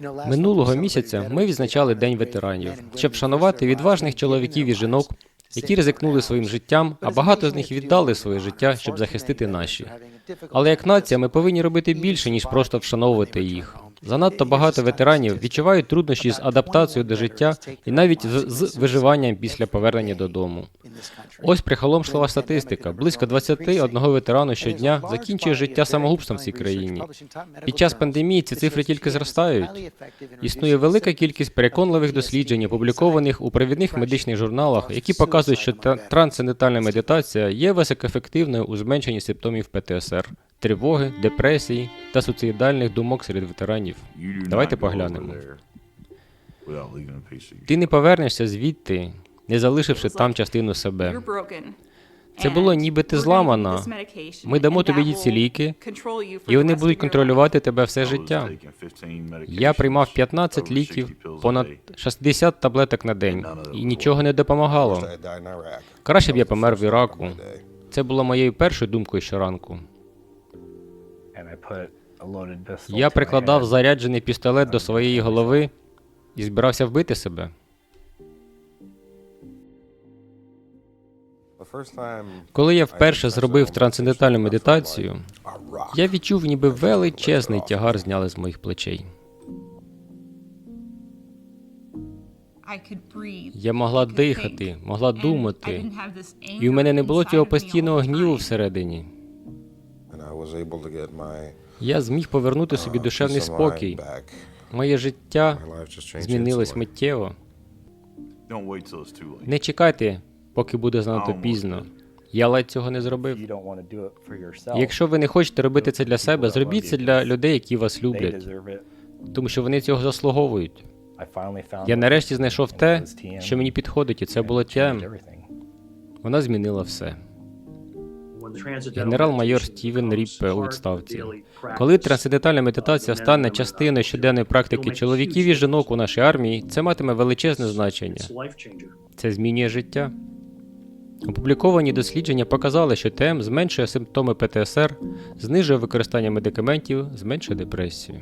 Минулого місяця ми відзначали День ветеранів, щоб вшанувати відважних чоловіків і жінок, які ризикнули своїм життям, а багато з них віддали своє життя, щоб захистити наші. Але як нація ми повинні робити більше, ніж просто вшановувати їх. Занадто багато ветеранів відчувають труднощі з адаптацією до життя і навіть з, з виживанням після повернення додому. Ось прихоломшлива статистика. Близько 21 ветерану щодня закінчує життя самогубством в цій країні. Під час пандемії ці цифри тільки зростають. Існує велика кількість переконливих досліджень, опублікованих у провідних медичних журналах, які показують, що та- трансцендентальна медитація є високоефективною у зменшенні симптомів ПТСР, тривоги, депресії та суїцидальних думок серед ветеранів. Давайте поглянемо. Ти не повернешся звідти, не залишивши там частину себе. Це було ніби ти зламана. Ми дамо тобі ці ліки, і вони будуть контролювати тебе все життя. Я приймав 15 ліків, понад 60 таблеток на день, і нічого не допомагало. Краще б я помер в Іраку. Це було моєю першою думкою щоранку. Я прикладав заряджений пістолет до своєї голови і збирався вбити себе. Коли я вперше зробив трансцендентальну медитацію, я відчув, ніби величезний тягар зняли з моїх плечей. Я могла дихати, могла думати, і у мене не було цього постійного гніву всередині. Я зміг повернути собі душевний спокій. Моє життя змінилось миттєво. Не чекайте, поки буде занадто пізно. Я ледь цього не зробив. Якщо ви не хочете робити це для себе, зробіть це для людей, які вас люблять, тому що вони цього заслуговують. Я нарешті знайшов те, що мені підходить, і це було тям. Вона змінила все. Генерал-майор Стівен Ріппе у відставці. Коли трансцендентальна медитація стане частиною щоденної практики чоловіків і жінок у нашій армії, це матиме величезне значення. Це змінює життя. Опубліковані дослідження показали, що ТМ зменшує симптоми ПТСР, знижує використання медикаментів, зменшує депресію.